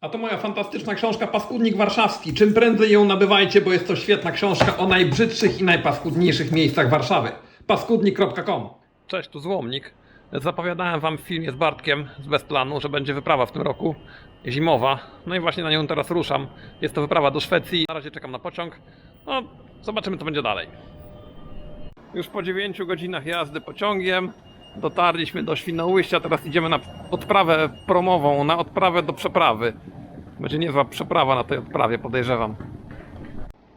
A to moja fantastyczna książka Paskudnik Warszawski. Czym prędzej ją nabywajcie, bo jest to świetna książka o najbrzydszych i najpaskudniejszych miejscach Warszawy. paskudnik.com Cześć, tu Złomnik. Zapowiadałem wam w filmie z Bartkiem z Bezplanu, że będzie wyprawa w tym roku zimowa. No i właśnie na nią teraz ruszam. Jest to wyprawa do Szwecji. Na razie czekam na pociąg. No, zobaczymy co będzie dalej. Już po 9 godzinach jazdy pociągiem dotarliśmy do Świnoujścia, teraz idziemy na odprawę promową, na odprawę do przeprawy. Będzie niezła przeprawa na tej odprawie, podejrzewam.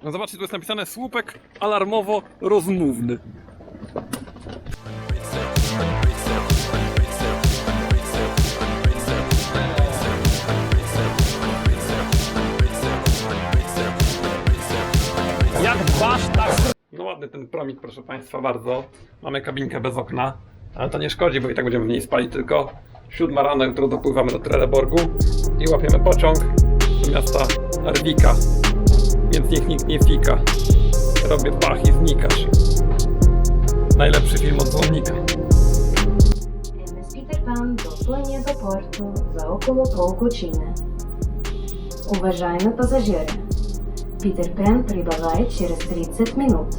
No zobaczcie, tu jest napisane słupek alarmowo-rozmówny. Jak dbasz, tak no ładny ten promik, proszę Państwa, bardzo. Mamy kabinkę bez okna, ale to nie szkodzi, bo i tak będziemy w niej spali tylko. Siódma rano, jutro dopływamy do Trelleborgu i łapiemy pociąg do miasta Arvika. Więc niech nikt nie fika. Robię pach i znikasz. Najlepszy film od dzwonnika. MS Peter Pan dopłynie do portu za około pół godziny. Уважаемые пассажиры, Питер Пен прибывает через 30 минут.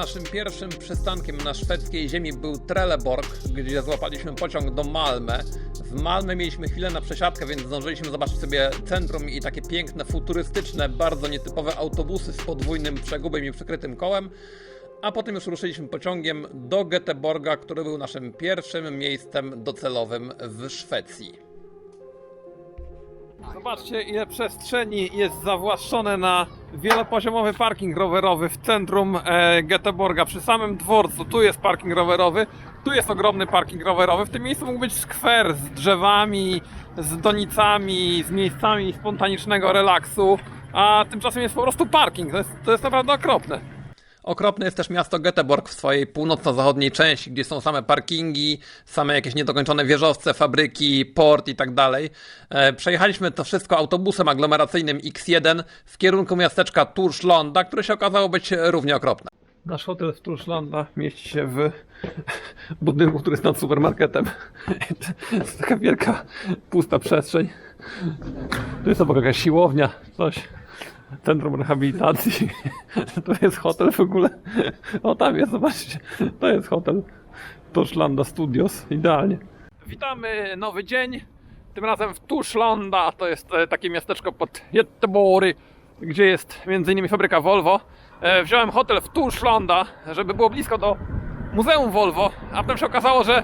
Naszym pierwszym przystankiem na szwedzkiej ziemi był Trelleborg, gdzie złapaliśmy pociąg do Malmę. W Malmę mieliśmy chwilę na przesiadkę, więc zdążyliśmy zobaczyć sobie centrum i takie piękne, futurystyczne, bardzo nietypowe autobusy z podwójnym przegubem i przykrytym kołem. A potem już ruszyliśmy pociągiem do Göteborga, który był naszym pierwszym miejscem docelowym w Szwecji. Zobaczcie, ile przestrzeni jest zawłaszczone na wielopoziomowy parking rowerowy w centrum e, Göteborga. Przy samym dworcu, tu jest parking rowerowy, tu jest ogromny parking rowerowy. W tym miejscu mógł być skwer z drzewami, z donicami, z miejscami spontanicznego relaksu, a tymczasem jest po prostu parking. To jest, to jest naprawdę okropne. Okropne jest też miasto Göteborg w swojej północno-zachodniej części, gdzie są same parkingi, same jakieś niedokończone wieżowce, fabryki, port i tak dalej. E, Przejechaliśmy to wszystko autobusem aglomeracyjnym X1 w kierunku miasteczka Torslanda, które się okazało być równie okropne. Nasz hotel w Torslanda mieści się w budynku, który jest nad supermarketem. To jest taka wielka, pusta przestrzeń. Tu jest obok jakaś siłownia, coś. Centrum rehabilitacji. To jest hotel w ogóle. O tam jest, zobaczcie. To jest hotel Torslanda Studios. Idealnie. Witamy nowy dzień. Tym razem w Torslanda. To jest e, takie miasteczko pod Göteborg, gdzie jest m.in. fabryka Volvo. E, Wziąłem hotel w Torslanda, żeby było blisko do Muzeum Volvo, a potem się okazało, że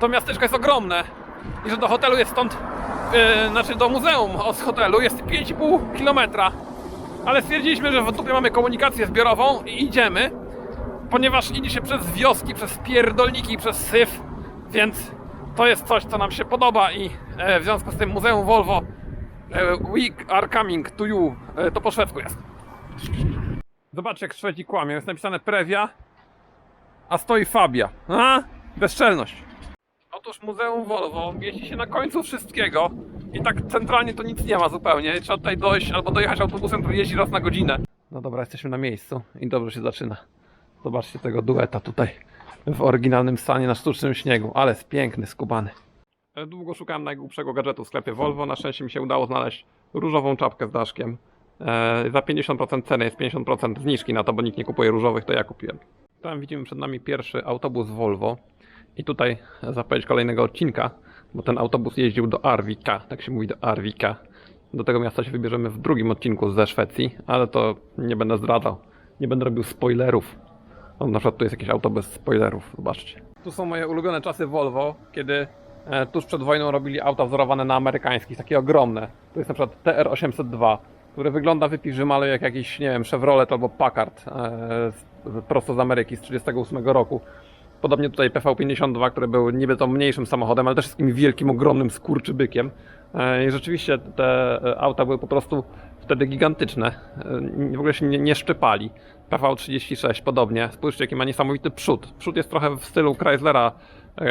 to miasteczko jest ogromne i że do hotelu jest stąd, e, znaczy do muzeum od hotelu jest 5,5 kilometra ale stwierdziliśmy, że w mamy komunikację zbiorową i idziemy, ponieważ idzie się przez wioski, przez pierdolniki przez syf, więc to jest coś, co nam się podoba i e, w związku z tym Muzeum Volvo e, We are coming to you, e, to po szwedzku jest. Zobaczcie jak Szwedzi kłamią, jest napisane Previa, a stoi Fabia. A? Bezczelność. Otóż Muzeum Volvo mieści się na końcu wszystkiego i tak centralnie to nic nie ma zupełnie. Trzeba tutaj dojść albo dojechać autobusem, który jeździ raz na godzinę. No dobra, jesteśmy na miejscu i dobrze się zaczyna. Zobaczcie tego dueta tutaj w oryginalnym stanie na sztucznym śniegu, ale jest piękny, skubany. Długo szukałem najgłupszego gadżetu w sklepie Volvo. Na szczęście mi się udało znaleźć różową czapkę z daszkiem. Eee, za 50% ceny jest 50% zniżki na to, bo nikt nie kupuje różowych, to ja kupiłem. Tam widzimy przed nami pierwszy autobus Volvo. I tutaj zapowiedź kolejnego odcinka, bo ten autobus jeździł do Arvika, tak się mówi do Arvika. Do tego miasta się wybierzemy w drugim odcinku ze Szwecji, ale to nie będę zdradzał. Nie będę robił spoilerów. O, na przykład tu jest jakiś auto bez spoilerów, zobaczcie. Tu są moje ulubione czasy Volvo, kiedy e, tuż przed wojną robili auta wzorowane na amerykańskich, takie ogromne. Tu jest na przykład TR-802, który wygląda wypiżymale jak jakiś, nie wiem, Chevrolet albo Packard e, z, prosto z Ameryki z 1938 roku. Podobnie tutaj PV52, który był niby to mniejszym samochodem, ale też takim wielkim, ogromnym skurczybykiem. E, I rzeczywiście te e, auta były po prostu wtedy gigantyczne. E, W ogóle się nie, nie szczypali. PV36 podobnie. Spójrzcie, jaki ma niesamowity przód. Przód jest trochę w stylu Chryslera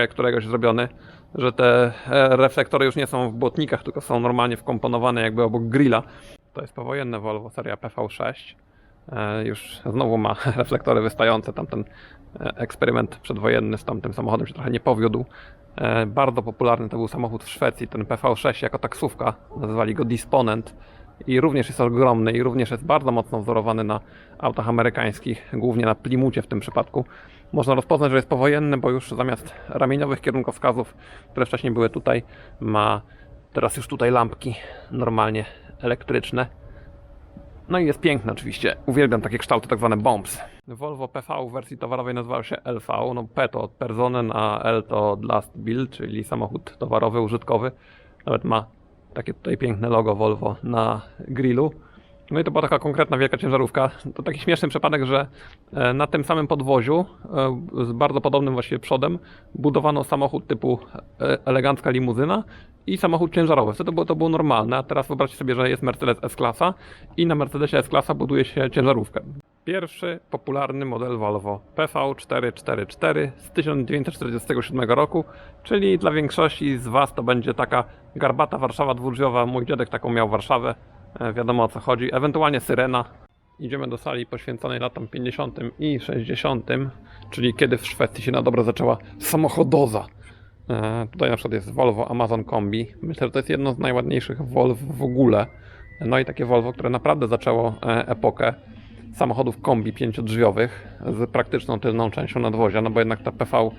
któregoś zrobiony, że te reflektory już nie są w błotnikach, tylko są normalnie wkomponowane jakby obok grilla. To jest powojenne Volvo, seria PV6. E, Już znowu ma reflektory wystające. Tamten e, eksperyment przedwojenny z tamtym samochodem się trochę nie powiódł. E, Bardzo popularny to był samochód w Szwecji, ten PV6 jako taksówka. Nazywali go Disponent. I również jest ogromny i również jest bardzo mocno wzorowany na autach amerykańskich, głównie na Plimucie w tym przypadku. Można rozpoznać, że jest powojenny, bo już zamiast ramieniowych kierunkowskazów, które wcześniej były tutaj, ma teraz już tutaj lampki normalnie elektryczne. No i jest piękny oczywiście. Uwielbiam takie kształty, tak zwane bombs. Volvo PV w wersji towarowej nazywał się LV. No P to od Personen, a L to od Last Bill, czyli samochód towarowy, użytkowy. Nawet ma takie tutaj piękne logo Volvo na grillu. No i to była taka konkretna wielka ciężarówka. To taki śmieszny przypadek, że e, na tym samym podwoziu, e, z bardzo podobnym właściwie przodem, budowano samochód typu e, elegancka limuzyna i samochód ciężarowy. Wtedy było, to było normalne, a teraz wyobraźcie sobie, że jest Mercedes S-klasa i na Mercedesie S-klasa buduje się ciężarówkę. Pierwszy popularny model Volvo PV444 z 1947 roku, czyli dla większości z Was to będzie taka garbata Warszawa dwudrzwiowa. Mój dziadek taką miał Warszawę, wiadomo o co chodzi. Ewentualnie Syrena. Idziemy do sali poświęconej latom 50. i 60., czyli kiedy w Szwecji się na dobre zaczęła samochodoza. E, Tutaj na przykład jest Volvo Amazon Kombi. Myślę, że to jest jedno z najładniejszych Volvo w ogóle. No i takie Volvo, które naprawdę zaczęło e, epokę samochodów kombi pięciodrzwiowych z praktyczną tylną częścią nadwozia, no bo jednak ta PV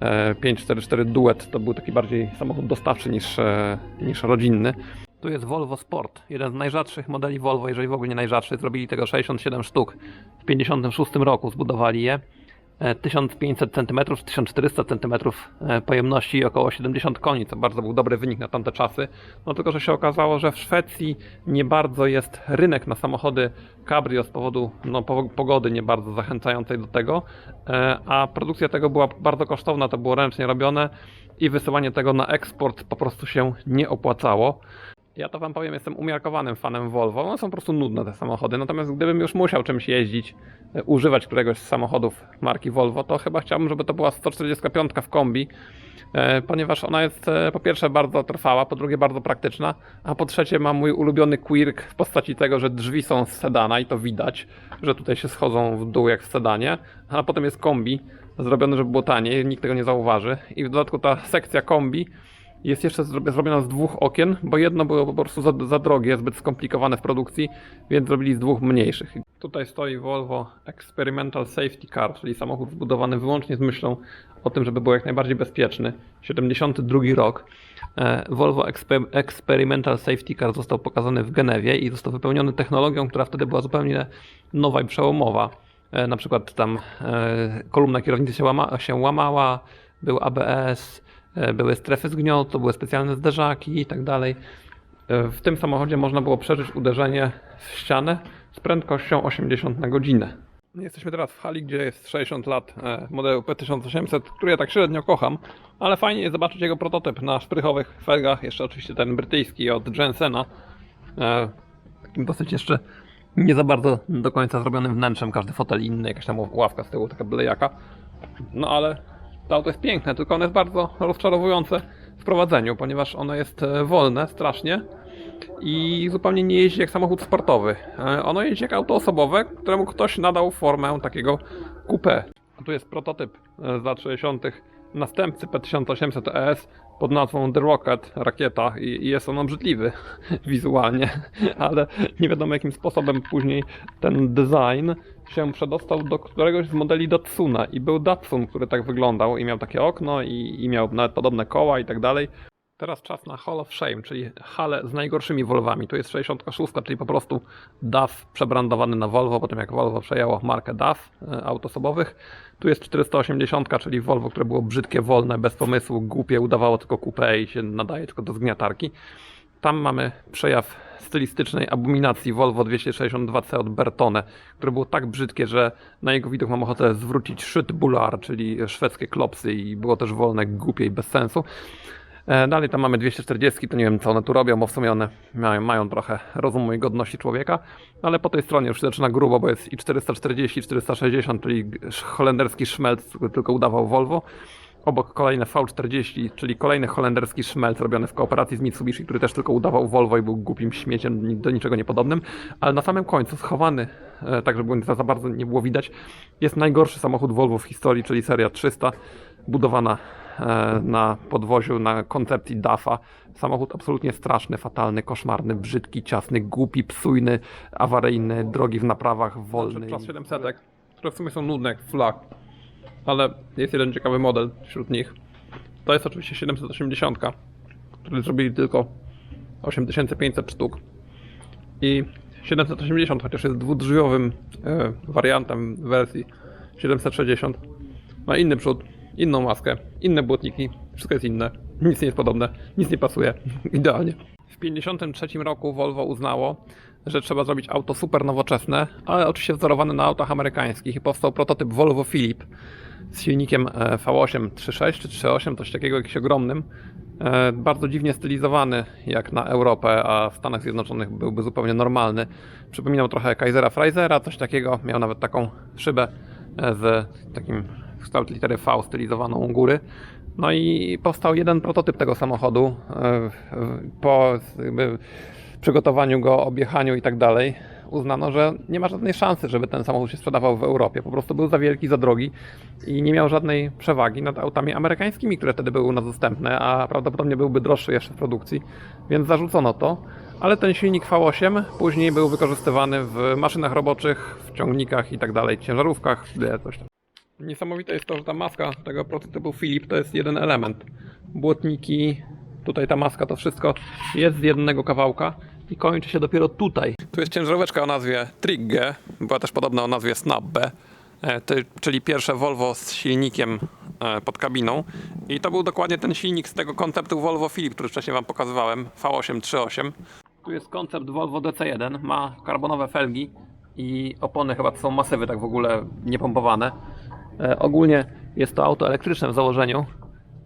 e, 544 Duet to był taki bardziej samochód dostawczy niż, e, niż rodzinny. Tu jest Volvo Sport, jeden z najrzadszych modeli Volvo, jeżeli w ogóle nie najrzadszy. Zrobili tego 67 sztuk. W 56 roku zbudowali je. E, 1500 cm, 1400 cm pojemności i około 70 koni, co bardzo był dobry wynik na tamte czasy. No tylko, że się okazało, że w Szwecji nie bardzo jest rynek na samochody cabrio z powodu no, po- pogody nie bardzo zachęcającej do tego, e, a produkcja tego była bardzo kosztowna, to było ręcznie robione i wysyłanie tego na eksport po prostu się nie opłacało. Ja to wam powiem, jestem umiarkowanym fanem Volvo. One są po prostu nudne te samochody. Natomiast gdybym już musiał czymś jeździć, e, używać któregoś z samochodów marki Volvo, to chyba chciałbym, żeby to była 145 w kombi, e, ponieważ ona jest e, po pierwsze bardzo trwała, po drugie bardzo praktyczna, a po trzecie ma mój ulubiony quirk w postaci tego, że drzwi są z sedana i to widać, że tutaj się schodzą w dół jak w sedanie, a potem jest kombi zrobione, żeby było taniej, nikt tego nie zauważy i w dodatku ta sekcja kombi jest jeszcze zrobi- zrobiona z dwóch okien, bo jedno było po prostu za, za drogie, zbyt skomplikowane w produkcji, więc zrobili z dwóch mniejszych. Tutaj stoi Volvo Experimental Safety Car, czyli samochód zbudowany wyłącznie z myślą o tym, żeby był jak najbardziej bezpieczny. 72 rok. E, Volvo Expe- Experimental Safety Car został pokazany w Genewie i został wypełniony technologią, która wtedy była zupełnie nowa i przełomowa. E, Na przykład tam e, kolumna kierownicy się, łama, się łamała, był ABS, były strefy zgniotu, były specjalne zderzaki i tak dalej. E, W tym samochodzie można było przeżyć uderzenie w ścianę z prędkością 80 na godzinę. Jesteśmy teraz w hali, gdzie jest 60 lat e, modelu P1800, który ja tak średnio kocham, ale fajnie jest zobaczyć jego prototyp na szprychowych felgach, jeszcze oczywiście ten brytyjski od Jensena, e, takim dosyć jeszcze nie za bardzo do końca zrobionym wnętrzem, każdy fotel inny, jakaś tam ławka z tyłu, taka blejaka. No ale to auto jest piękne, tylko ono jest bardzo rozczarowujące w prowadzeniu, ponieważ ono jest e, wolne strasznie i zupełnie nie jeździ jak samochód sportowy. E, Ono jeździ jak auto osobowe, któremu ktoś nadał formę takiego coupé. Tu jest prototyp e, z lat 60. następcy P1800 ES pod nazwą The Rocket, rakieta i i jest on obrzydliwy wizualnie, ale nie wiadomo jakim sposobem później ten design się przedostał do któregoś z modeli Datsuna i był Datsun, który tak wyglądał i miał takie okno i, i miał nawet podobne koła i tak dalej. Teraz czas na Hall of Shame, czyli halę z najgorszymi Volvami. Tu jest 66, czyli po prostu DAF przebrandowany na Volvo, po tym jak Volvo przejęło markę DAF e, aut osobowych. Tu jest 480, czyli Volvo, które było brzydkie, wolne, bez pomysłu, głupie, udawało tylko coupé i się nadaje tylko do zgniatarki. Tam mamy przejaw stylistycznej abominacji Volvo 262C od Bertone, które było tak brzydkie, że na jego widok mam ochotę zwrócić szyt bular, czyli szwedzkie klopsy i było też wolne, głupie i bez sensu. E, Dalej tam mamy 240, to nie wiem co one tu robią, bo w sumie one mają, mają trochę rozumu i godności człowieka, ale po tej stronie już się zaczyna grubo, bo jest i 440, i 460, czyli holenderski szmelc, który tylko udawał Volvo. Obok kolejne V40, czyli kolejny holenderski szmelc robiony w kooperacji z Mitsubishi, który też tylko udawał Volvo i był głupim śmieciem, do niczego niepodobnym. Ale na samym końcu, schowany, e, tak żeby za, za bardzo nie było widać, jest najgorszy samochód Volvo w historii, czyli seria 300, budowana na podwoziu, na koncepcji DAFA. Samochód absolutnie straszny, fatalny, koszmarny, brzydki, ciasny, głupi, psujny, awaryjny, drogi w naprawach, wolny. Czas 700, które w sumie są nudne jak flag ale jest jeden ciekawy model wśród nich. To jest oczywiście 780, który zrobili tylko 8500 sztuk. I 780, chociaż jest dwudrzwiowym e, wariantem wersji 760, ma inny przód, inną maskę, inne błotniki, wszystko jest inne, nic nie jest podobne, nic nie pasuje, idealnie. W 1953 roku Volvo uznało, że trzeba zrobić auto super nowoczesne, ale oczywiście wzorowane na autach amerykańskich i powstał prototyp Volvo Philip z silnikiem e, V8 3.6 czy 3.8, coś takiego, jakiś ogromnym. E, Bardzo dziwnie stylizowany jak na Europę, a w Stanach Zjednoczonych byłby zupełnie normalny. Przypominał trochę Kaisera Freisera, coś takiego. Miał nawet taką szybę e, z takim kształt litery V stylizowaną u góry. No i powstał jeden prototyp tego samochodu. e, Po przygotowaniu go, objechaniu i tak dalej, uznano, że nie ma żadnej szansy, żeby ten samochód się sprzedawał w Europie. Po prostu był za wielki, za drogi i nie miał żadnej przewagi nad autami amerykańskimi, które wtedy były u nas dostępne, a prawdopodobnie byłby droższy jeszcze w produkcji, więc zarzucono to. Ale ten silnik V8 później był wykorzystywany w maszynach roboczych, w ciągnikach i tak dalej, ciężarówkach, coś tam. Niesamowite jest to, że ta maska tego prototypu Philip to jest jeden element. Błotniki, tutaj ta maska, to wszystko jest z jednego kawałka i kończy się dopiero tutaj. Tu jest ciężaróweczka o nazwie Trigge, była też podobna o nazwie Snabbe, czyli pierwsze Volvo z silnikiem e, pod kabiną. I to był dokładnie ten silnik z tego konceptu Volvo Philip, który wcześniej Wam pokazywałem, V838. Tu jest koncept Volvo DC1, ma karbonowe felgi i opony chyba to są masywy tak w ogóle niepompowane. E, ogólnie jest to auto elektryczne w założeniu.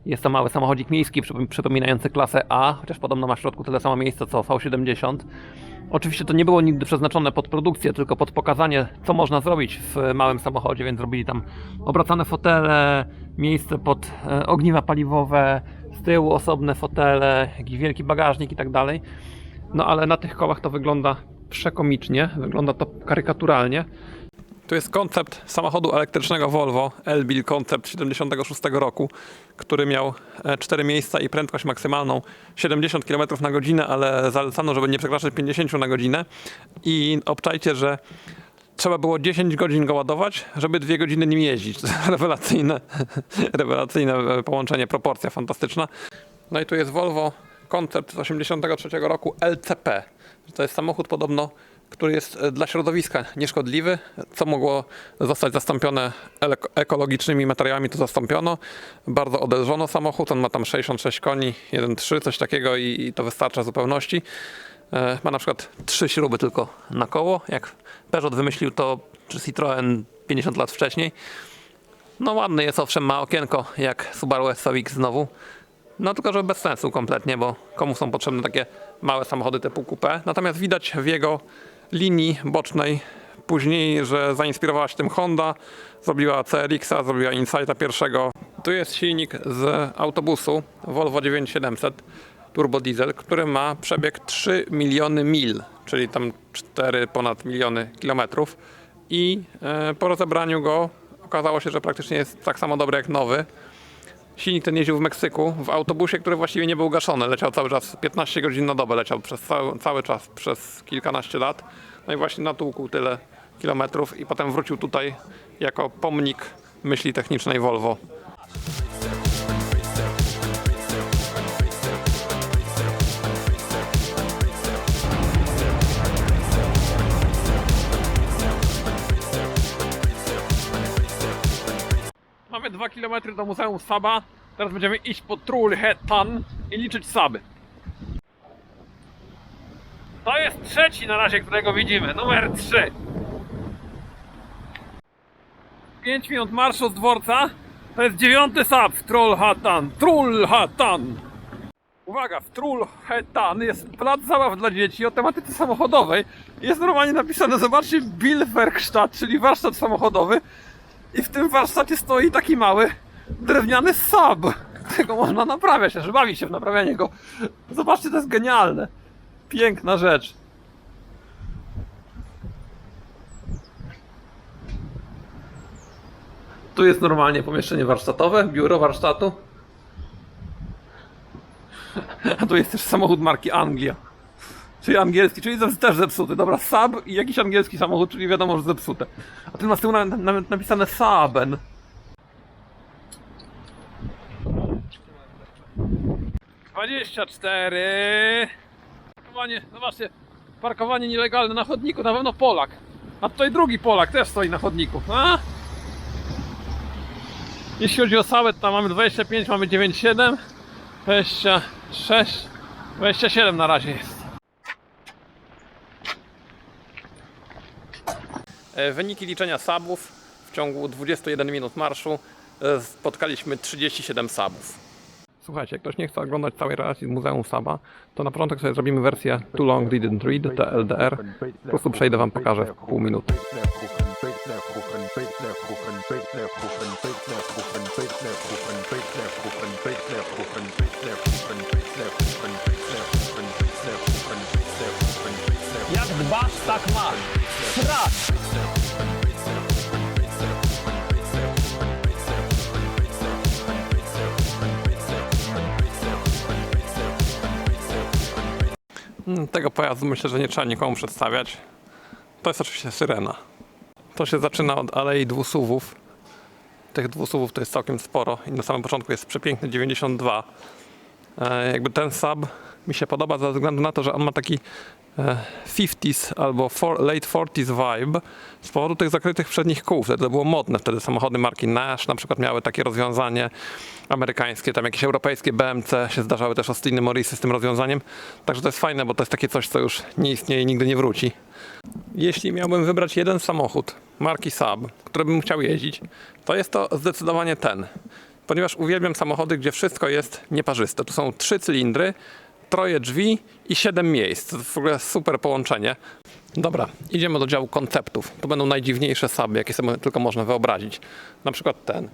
Jest to mały samochodzik miejski przypom- przypominający klasę A, chociaż podobno ma w środku tyle samo miejsca co V70. Oczywiście to nie było nigdy przeznaczone pod produkcję, tylko pod pokazanie, co można zrobić w małym samochodzie, więc zrobili tam obracane fotele, miejsce pod e, ogniwa paliwowe, z tyłu osobne fotele, jakiś wielki bagażnik i tak dalej. No ale na tych kołach to wygląda przekomicznie, wygląda to karykaturalnie. Tu jest koncept samochodu elektrycznego Volvo Elbil Concept 76 roku, który miał 4 miejsca i prędkość maksymalną 70 km na godzinę, ale zalecano, żeby nie przekraczać 50 na godzinę. I obczajcie, że trzeba było 10 godzin go ładować, żeby 2 godziny nim jeździć. Rewelacyjne, rewelacyjne e, połączenie, proporcja fantastyczna. No i tu jest Volvo Concept z 83 roku LCP. To jest samochód podobno, który jest e, dla środowiska nieszkodliwy. Co mogło zostać zastąpione ekologicznymi materiałami, to zastąpiono. Bardzo odelżono samochód. On ma tam 66 koni, 1.3, coś takiego i, to wystarcza w zupełności. E, Ma na przykład trzy śruby tylko na koło. Jak Peugeot wymyślił to, czy Citroën 50 lat wcześniej. No ładny jest, owszem, ma okienko jak Subaru SVX znowu. No tylko, że bez sensu kompletnie, bo komu są potrzebne takie małe samochody typu coupé. Natomiast widać w jego linii bocznej później, że zainspirowała się tym Honda, zrobiła CRX-a, zrobiła Insighta pierwszego. Tu jest silnik z autobusu Volvo 9700 turbo diesel, który ma przebieg 3 miliony mil, czyli tam 4 ponad miliony kilometrów. I e, po rozebraniu go okazało się, że praktycznie jest tak samo dobry jak nowy. Silnik ten jeździł w Meksyku w autobusie, który właściwie nie był gaszony. Leciał cały czas 15 godzin na dobę, leciał przez cały, cały czas, przez kilkanaście lat. No i właśnie natłukł tyle kilometrów i potem wrócił tutaj jako pomnik myśli technicznej Volvo. 2 km do Muzeum Saba. Teraz będziemy iść po Trulhetan i liczyć Saby. To jest trzeci na razie, którego widzimy. Numer 3. 5 minut marszu z dworca. To jest dziewiąty Sab w. Trollhättan. Uwaga, w Trollhättan jest plac zabaw dla dzieci o tematyce samochodowej. Jest normalnie napisane, zobaczcie, Bilwerkstatt, czyli warsztat samochodowy. I w tym warsztacie stoi taki mały drewniany sub. Tego można naprawiać, też bawi się w naprawianie go. Zobaczcie, to jest genialne. Piękna rzecz. Tu jest normalnie pomieszczenie warsztatowe, biuro warsztatu. A tu jest też samochód marki Anglia. Czyli angielski, czyli też zepsuty. Dobra, Saab i jakiś angielski samochód, czyli wiadomo, że zepsute. A ten ma z nawet nawet napisane Saaben. Dwadzieścia cztery. Parkowanie, zobaczcie, parkowanie nielegalne na chodniku, na pewno Polak. A tutaj drugi Polak też stoi na chodniku. A? Jeśli chodzi o Saabę, to tam mamy 25, mamy 9,7, 26, 27 na razie jest. Wyniki liczenia sabów w ciągu 21 minut marszu e, spotkaliśmy 37 sabów. Słuchajcie, jak ktoś nie chce oglądać całej relacji z Muzeum Saba, to na początek sobie zrobimy wersję Too Long Didn't Read, TLDR. Po prostu przejdę wam, pokażę w pół minuty. Jak dbasz, tak masz. Strasz! Mm, Tego pojazdu myślę, że nie trzeba nikomu przedstawiać. To jest oczywiście syrena. To się zaczyna od Alei Dwusuwów. Tych dwusuwów to jest całkiem sporo i na samym początku jest przepiękny 92. E, jakby ten sub mi się podoba ze względu na to, że on ma taki 50s albo for, late 40s vibe z powodu tych zakrytych przednich kół. Wtedy to było modne. Wtedy samochody marki Nash na przykład miały takie rozwiązanie amerykańskie, tam jakieś europejskie BMC się zdarzały też Austiny Morrisy z tym rozwiązaniem. Także to jest fajne, bo to jest takie coś, co już nie istnieje i nigdy nie wróci. Jeśli miałbym wybrać jeden samochód marki Saab, który bym chciał jeździć, to jest to zdecydowanie ten. Ponieważ uwielbiam samochody, gdzie wszystko jest nieparzyste. Tu są trzy cylindry, troje drzwi i siedem miejsc. To w ogóle super połączenie. Dobra, idziemy do działu konceptów. To będą najdziwniejsze Saaby, jakie sobie tylko można wyobrazić. Na przykład ten.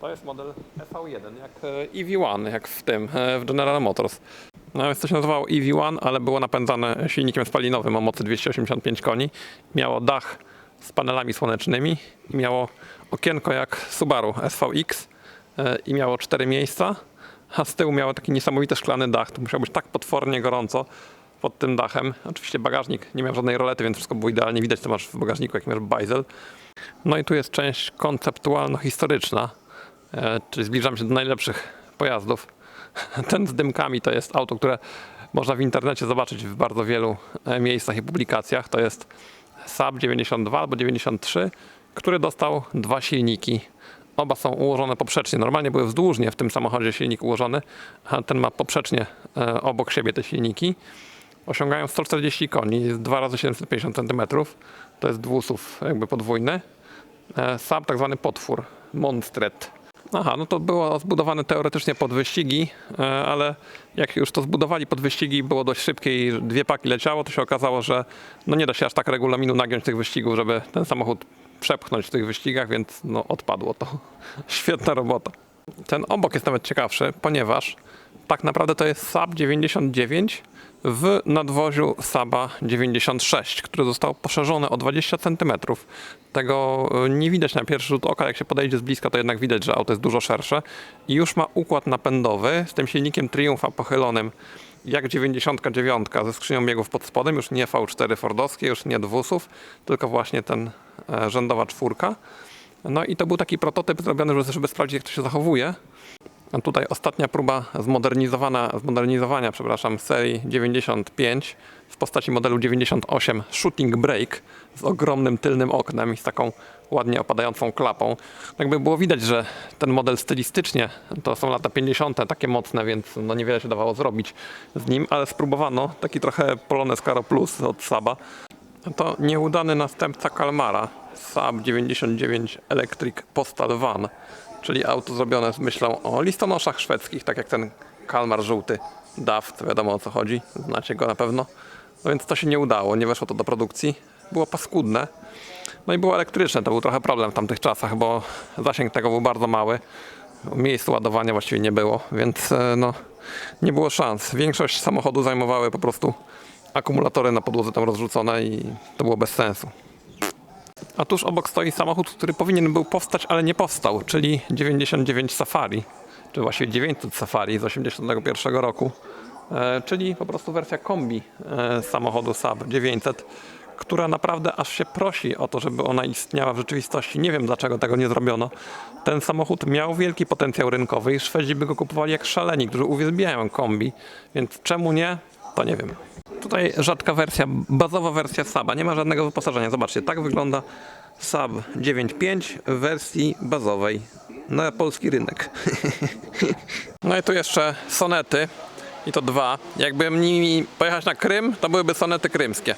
To jest model EV1, jak e, EV1, jak w tym, e, w General Motors. No więc to się nazywało EV1, ale było napędzane silnikiem spalinowym o mocy 285 koni. Miało dach z panelami słonecznymi i miało okienko jak Subaru SVX e, i miało cztery miejsca, a z tyłu miało taki niesamowity szklany dach. To musiało być tak potwornie gorąco pod tym dachem. Oczywiście bagażnik nie miał żadnej rolety, więc wszystko było idealnie widać, co masz w bagażniku, jaki masz bajzel. No i tu jest część konceptualno-historyczna, e, czyli zbliżamy się do najlepszych pojazdów. Ten z dymkami to jest auto, które można w internecie zobaczyć w bardzo wielu e, miejscach i publikacjach. To jest Saab 92 albo 93, który dostał dwa silniki. Oba są ułożone poprzecznie. Normalnie były wzdłużnie w tym samochodzie silnik ułożony, a ten ma poprzecznie e, obok siebie te silniki. Osiągają 140 koni, jest 2 razy 750 cm. To jest dwusów jakby podwójny. E, Saab tak zwany potwór, Monstret. Aha, no to było zbudowane teoretycznie pod wyścigi, e, ale jak już to zbudowali pod wyścigi, było dość szybkie i dwie paki leciało, to się okazało, że no nie da się aż tak regulaminu nagiąć tych wyścigów, żeby ten samochód przepchnąć w tych wyścigach, więc no odpadło to. Świetna robota. Ten obok jest nawet ciekawszy, ponieważ tak naprawdę to jest Saab 99 w nadwoziu Saba 96, który został poszerzony o 20 cm. Tego e, nie widać na pierwszy rzut oka, jak się podejdzie z bliska, to jednak widać, że auto jest dużo szersze i już ma układ napędowy z tym silnikiem Triumfa pochylonym jak 99 ze skrzynią biegów pod spodem, już nie V4 Fordowskie, już nie dwusów, tylko właśnie ten e, rzędowa czwórka. No i to był taki prototyp zrobiony, żeby, żeby sprawdzić, jak to się zachowuje. A tutaj ostatnia próba zmodernizowana, zmodernizowania przepraszam, serii 95 w postaci modelu 98 Shooting Brake z ogromnym tylnym oknem i z taką ładnie opadającą klapą. Jakby było widać, że ten model stylistycznie to są lata 50. takie mocne, więc no niewiele się dawało zrobić z nim, ale spróbowano taki trochę Polones Caro Plus od Saba. To nieudany następca Kalmara Saab 99 Electric Postal Van, czyli auto zrobione z myślą o listonoszach szwedzkich, tak jak ten Kalmar żółty Daft, wiadomo o co chodzi, znacie go na pewno. No więc to się nie udało, nie weszło to do produkcji, było paskudne. No i było elektryczne, to był trochę problem w tamtych czasach, bo zasięg tego był bardzo mały. Miejsc ładowania właściwie nie było, więc e, no, nie było szans. Większość samochodu zajmowały po prostu akumulatory na podłodze tam rozrzucone i to było bez sensu. A tuż obok stoi samochód, który powinien był powstać, ale nie powstał, czyli 99 Safari, czy właściwie 900 Safari z 81 roku, e, czyli po prostu wersja kombi e, samochodu Saab 900, która naprawdę aż się prosi o to, żeby ona istniała w rzeczywistości. Nie wiem dlaczego tego nie zrobiono. Ten samochód miał wielki potencjał rynkowy i Szwedzi by go kupowali jak szaleni, którzy uwielbiają kombi, więc czemu nie, to nie wiem. Tutaj rzadka wersja, bazowa wersja Saba, nie ma żadnego wyposażenia. Zobaczcie, tak wygląda Sab 9.5 w wersji bazowej na polski rynek. no i tu jeszcze sonety i to dwa. Jakbym nimi pojechać na Krym, to byłyby sonety krymskie.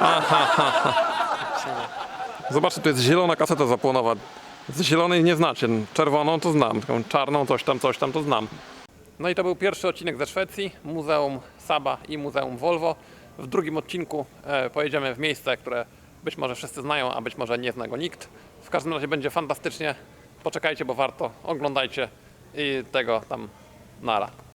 Aha, ha. Zobaczcie, tu jest zielona kaseta zapłonowa. Z zielonej nie znacie, czerwoną to znam, taką czarną coś tam, coś tam to znam. No i to był pierwszy odcinek ze Szwecji, Muzeum Saba i Muzeum Volvo. W drugim odcinku e, pojedziemy w miejsce, które być może wszyscy znają, a być może nie zna go nikt. W każdym razie będzie fantastycznie. Poczekajcie, bo warto. Oglądajcie i tego tam nara.